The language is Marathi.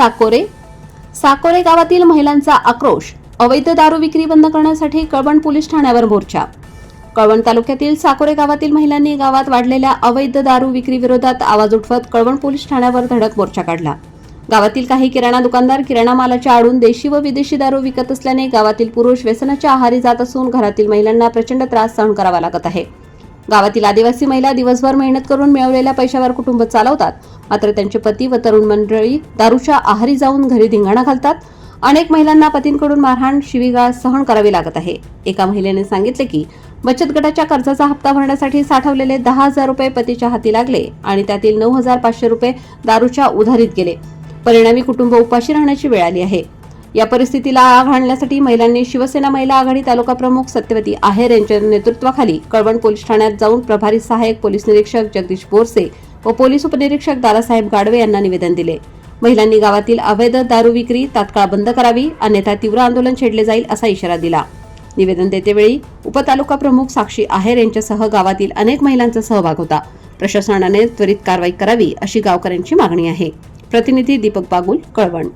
साकोरे. साकोरे गावातील महिलांचा आक्रोश अवैध दारू विक्री बंद करण्यासाठी कळवण पोलीस ठाण्यावर मोर्चा. कळवण तालुक्यातील साकोरे गावातील महिलांनी गावात वाढलेल्या अवैध दारू विक्री विरोधात आवाज उठवत कळवण पोलीस ठाण्यावर धडक मोर्चा काढला. गावातील काही किराणा दुकानदार किराणा मालाच्या आडून देशी व विदेशी दारू विकत असल्याने गावातील पुरुष व्यसनाच्या आहारी जात असून घरातील महिलांना प्रचंड त्रास सहन करावा लागत आहे. गावातील आदिवासी महिला दिवसभर मेहनत करून मिळवलेल्या पैशावर कुटुंब चालवतात. मात्र त्यांचे पती व तरुण मंडळी दारूच्या आहारी जाऊन घरी धिंगाणा घालतात. अनेक महिलांना पतींकडून मारहाण शिवीगाळ सहन करावी लागत आहे. एका महिलेने सांगितले की बचत गटाच्या कर्जाचा हप्ता भरण्यासाठी साठवलेले दहा हजार रुपये पतीच्या हाती लागले आणि त्यातील नऊ हजार पाचशे रुपये दारूच्या उधारीत गेले. परिणामी कुटुंब उपाशी राहण्याची वेळ आली आहे. या परिस्थितीला आळा घालण्यासाठी महिलांनी शिवसेना महिला आघाडी तालुका प्रमुख सत्यवती आहेर यांच्या नेतृत्वाखाली कळवण पोलीस ठाण्यात जाऊन प्रभारी सहाय्यक पोलीस निरीक्षक जगदीश बोरसे व पोलीस उपनिरीक्षक दादासाहेब गाडवे यांना निवेदन दिले. महिलांनी गावातील अवैध दारू विक्री तात्काळ बंद करावी अन्यथा तीव्र आंदोलन छेडले जाईल असा इशारा दिला. निवेदन देतेवेळी उपतालुका प्रमुख साक्षी आहेर यांच्यासह गावातील अनेक महिलांचा सहभाग होता. प्रशासनाने त्वरित कारवाई करावी अशी गावकऱ्यांची मागणी आहे. प्रतिनिधी दीपक बागुल कळवण.